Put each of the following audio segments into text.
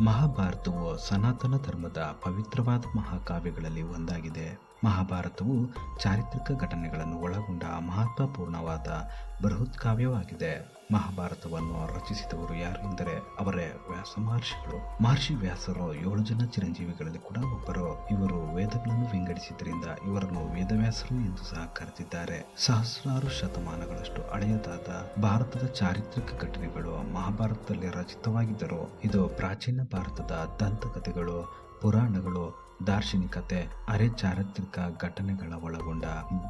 ಮಹಾಭಾರತವು ಸನಾತನ ಧರ್ಮದ ಪವಿತ್ರವಾದ ಮಹಾಕಾವ್ಯಗಳಲ್ಲಿ ಒಂದಾಗಿದೆ. ಮಹಾಭಾರತವು ಚಾರಿತ್ರಿಕ ಘಟನೆಗಳನ್ನು ಒಳಗೊಂಡ ಮಹತ್ವಪೂರ್ಣವಾದ ಬೃಹತ್ ಕಾವ್ಯವಾಗಿದೆ. ಮಹಾಭಾರತವನ್ನು ರಚಿಸಿದವರು ಯಾರು ಎಂದರೆ ಅವರೇ ವ್ಯಾಸ ಮಹರ್ಷಿಗಳು. ಮಹರ್ಷಿ ವ್ಯಾಸರು ಏಳು ಜನ ಚಿರಂಜೀವಿಗಳಲ್ಲಿ ಕೂಡ ಒಬ್ಬರು. ಇವರು ವೇದಗಳನ್ನು ವಿಂಗಡಿಸಿದ್ದರಿಂದ ಇವರನ್ನು ವೇದವ್ಯಾಸರು ಎಂದು ಸಹ ಕರೆದಿದ್ದಾರೆ. ಸಹಸ್ರಾರು ಶತಮಾನಗಳಷ್ಟು ಹಳೆಯದಾದ ಭಾರತದ ಚಾರಿತ್ರಿಕ ಘಟನೆಗಳು ಮಹಾಭಾರತದಲ್ಲಿ ರಚಿತವಾಗಿದ್ದರು, ಇದು ಪ್ರಾಚೀನ ಭಾರತದ ದಂತಕಥೆಗಳು, ಪುರಾಣಗಳು ದಾರ್ಶನಿಕತೆ ಅರೆ ಚಾರಿತ್ರಿಕ ಘಟನೆಗಳ ಒಳಗೊಂಡ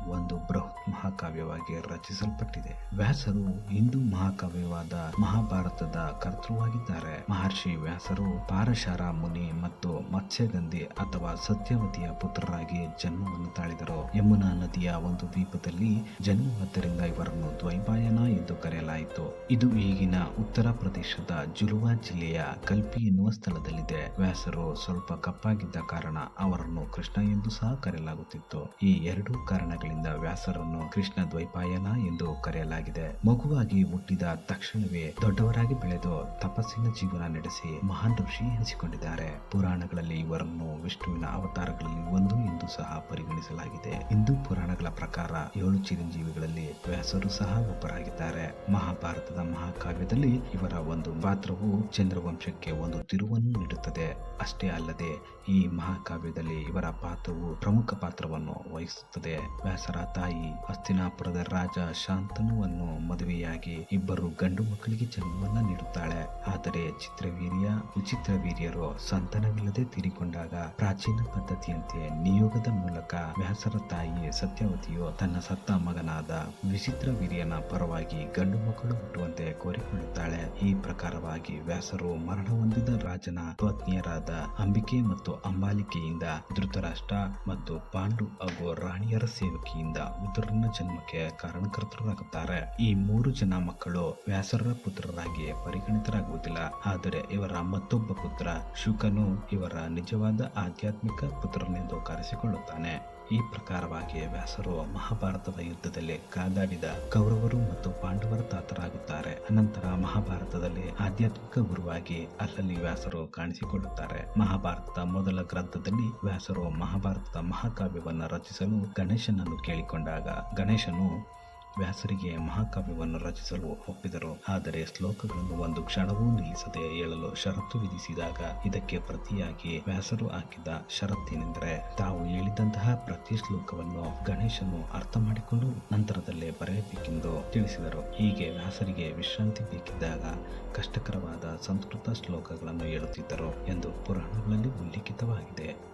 ಒಂದು ಬೃಹತ್ ಮಹಾಕಾವ್ಯವಾಗಿ ರಚಿಸಲ್ಪಟ್ಟಿದೆ. ವ್ಯಾಸರು ಹಿಂದೂ ಮಹಾಕಾವ್ಯವಾದ ಮಹಾಭಾರತದ ಕರ್ತೃವಾಗಿದ್ದಾರೆ. ಮಹರ್ಷಿ ವ್ಯಾಸರು ಪಾರಶಾರ ಮುನಿ ಮತ್ತು ಮತ್ಸ್ಯಗಂಧಿ ಅಥವಾ ಸತ್ಯವತಿಯ ಪುತ್ರರಾಗಿ ಜನ್ಮವನ್ನು ತಾಳಿದರು. ಯಮುನಾ ನದಿಯ ಒಂದು ದ್ವೀಪದಲ್ಲಿ ಜನ್ಮವಾದ್ದರಿಂದ ಇವರನ್ನು ದ್ವೈಪಾಯನ ಎಂದು ಕರೆಯಲಾಯಿತು. ಇದು ಈಗಿನ ಉತ್ತರ ಪ್ರದೇಶದ ಜುಲುವಾ ಜಿಲ್ಲೆಯ ಕಲ್ಪಿ ಎನ್ನುವ ಸ್ಥಳದಲ್ಲಿದೆ. ವ್ಯಾಸರು ಸ್ವಲ್ಪ ಕಪ್ಪಾಗಿದ್ದ ಕಾರಣ ಅವರನ್ನು ಕೃಷ್ಣ ಎಂದು ಸಹ ಕರೆಯಲಾಗುತ್ತಿತ್ತು. ಈ ಎರಡೂ ಕಾರಣಗಳಿಂದ ವ್ಯಾಸರನ್ನು ಕೃಷ್ಣ ದ್ವೈಪಾಯನ ಎಂದು ಕರೆಯಲಾಗಿದೆ. ಮಗುವಾಗಿ ಹುಟ್ಟಿದ ತಕ್ಷಣವೇ ದೊಡ್ಡವರಾಗಿ ಬೆಳೆದು ತಪಸ್ಸಿನ ಜೀವನ ನಡೆಸಿ ಮಹಾನ್ ಋಷಿ ಎನಿಸಿಕೊಂಡಿದ್ದಾರೆ. ಪುರಾಣಗಳಲ್ಲಿ ಇವರನ್ನು ವಿಷ್ಣುವಿನ ಅವತಾರಗಳಲ್ಲಿ ಒಂದು ಎಂದು ಸಹ ಪರಿಗಣಿಸಲಾಗಿದೆ. ಹಿಂದೂ ಪುರಾಣಗಳ ಪ್ರಕಾರ ಏಳು ಚಿರಂಜೀವಿಗಳಲ್ಲಿ ವ್ಯಾಸರು ಸಹ ಒಬ್ಬರಾಗಿದ್ದಾರೆ. ಮಹಾಭಾರತದ ಮಹಾಕಾವ್ಯದಲ್ಲಿ ಇವರ ಒಂದು ಪಾತ್ರವು ಚಂದ್ರವಂಶಕ್ಕೆ ಒಂದು ತಿರುವನ್ನು ನೀಡುತ್ತದೆ. ಅಷ್ಟೇ ಅಲ್ಲದೆ ಈ ಮಹಾಕಾವ್ಯದಲ್ಲಿ ಇವರ ಪಾತ್ರವು ಪ್ರಮುಖ ಪಾತ್ರವನ್ನು ವಹಿಸುತ್ತದೆ. ವ್ಯಾಸರ ತಾಯಿ ಹಸ್ತಿನಾಪುರದ ರಾಜ ಶಾಂತನುವನ್ನು ಮದುವೆಯಾಗಿ ಇಬ್ಬರು ಗಂಡು ಮಕ್ಕಳಿಗೆ ಜನ್ಮವನ್ನ ನೀಡುತ್ತಾಳೆ. ಆದರೆ ಚಿತ್ರವೀರ್ಯ ವಿಚಿತ್ರ ವೀರ್ಯರು ಸಂತಾನವಿಲ್ಲದೆ ತೀರಿಕೊಂಡಾಗ ಪ್ರಾಚೀನ ಪದ್ಧತಿಯಂತೆ ನಿಯೋಗದ ಮೂಲಕ ವ್ಯಾಸರ ತಾಯಿ ಸತ್ಯವತಿಯು ತನ್ನ ಸತ್ತ ಮಗನಾದ ವಿಚಿತ್ರ ವೀರ್ಯನ ಪರವಾಗಿ ಗಂಡು ಮಕ್ಕಳು ಹುಟ್ಟುವಂತೆ ಕೋರಿಕೊಳ್ಳುತ್ತಾಳೆ. ಈ ಪ್ರಕಾರವಾಗಿ ವ್ಯಾಸರು ಮರಣ ಹೊಂದಿದ ರಾಜನ ಪತ್ನಿಯರಾದ ಅಂಬಿಕೆ ಮತ್ತು ಅಂಬಾಲಿಕೆಯಿಂದ ಧೃತರಾಷ್ಟ್ರ ಮತ್ತು ಪಾಂಡು ಹಾಗೂ ರಾಣಿಯರ ಸೇವಕಿಯಿಂದ ಉದುರನ ಜನ್ಮಕ್ಕೆ ಕಾರಣಕರ್ತರಾಗುತ್ತಾರೆ. ಈ ಮೂರು ಜನ ಮಕ್ಕಳು ವ್ಯಾಸರ ಪುತ್ರರಾಗಿ ಪರಿಗಣಿತರಾಗುವುದಿಲ್ಲ. ಆದರೆ ಇವರ ಮತ್ತೊಬ್ಬ ಪುತ್ರ ಶುಕನು ಇವರ ನಿಜವಾದ ಆಧ್ಯಾತ್ಮಿಕ ಪುತ್ರನೆಂದು ಕರೆಸಿಕೊಳ್ಳುತ್ತಾನೆ ಈ ಪ್ರಕಾರವಾಗಿ ವ್ಯಾಸರು ಮಹಾಭಾರತದ ಯುದ್ಧದಲ್ಲಿ ಕಾದಾಡಿದ ಕೌರವರು ಮತ್ತು ಪಾಂಡವರ ತಾತರಾಗುತ್ತಾರೆ. ಅನಂತರ ಮಹಾಭಾರತದಲ್ಲಿ ಆಧ್ಯಾತ್ಮಿಕ ಗುರುವಾಗಿ ಅಲ್ಲಲ್ಲಿ ವ್ಯಾಸರು ಕಾಣಿಸಿಕೊಳ್ಳುತ್ತಾರೆ. ಮಹಾಭಾರತದ ಮೊದಲ ಗ್ರಂಥದಲ್ಲಿ ವ್ಯಾಸರು ಮಹಾಭಾರತದ ಮಹಾಕಾವ್ಯವನ್ನು ರಚಿಸಲು ಗಣೇಶನನ್ನು ಕೇಳಿಕೊಂಡಾಗ ಗಣೇಶನು ವ್ಯಾಸರಿಗೆ ಮಹಾಕಾವ್ಯವನ್ನು ರಚಿಸಲು ಒಪ್ಪಿದರು. ಆದರೆ ಶ್ಲೋಕಗಳನ್ನು ಒಂದು ಕ್ಷಣವೂ ನಿಲ್ಲಿಸದೆ ಹೇಳಲು ಷರತ್ತು ವಿಧಿಸಿದಾಗ ಇದಕ್ಕೆ ಪ್ರತಿಯಾಗಿ ವ್ಯಾಸರು ಹಾಕಿದ ಷರತ್ತೇನೆಂದರೆ ತಾವು ಹೇಳಿದಂತಹ ಪ್ರತಿ ಶ್ಲೋಕವನ್ನು ಗಣೇಶನು ಅರ್ಥ ಮಾಡಿಕೊಂಡು ನಂತರದಲ್ಲೇ ಬರೆಯಬೇಕೆಂದು ತಿಳಿಸಿದರು. ಹೀಗೆ ವ್ಯಾಸರಿಗೆ ವಿಶ್ರಾಂತಿ ಬೇಕಿದ್ದಾಗ ಕಷ್ಟಕರವಾದ ಸಂಸ್ಕೃತ ಶ್ಲೋಕಗಳನ್ನು ಹೇಳುತ್ತಿದ್ದರು ಎಂದು ಪುರಾಣಗಳಲ್ಲಿ ಉಲ್ಲೇಖಿತವಾಗಿದೆ.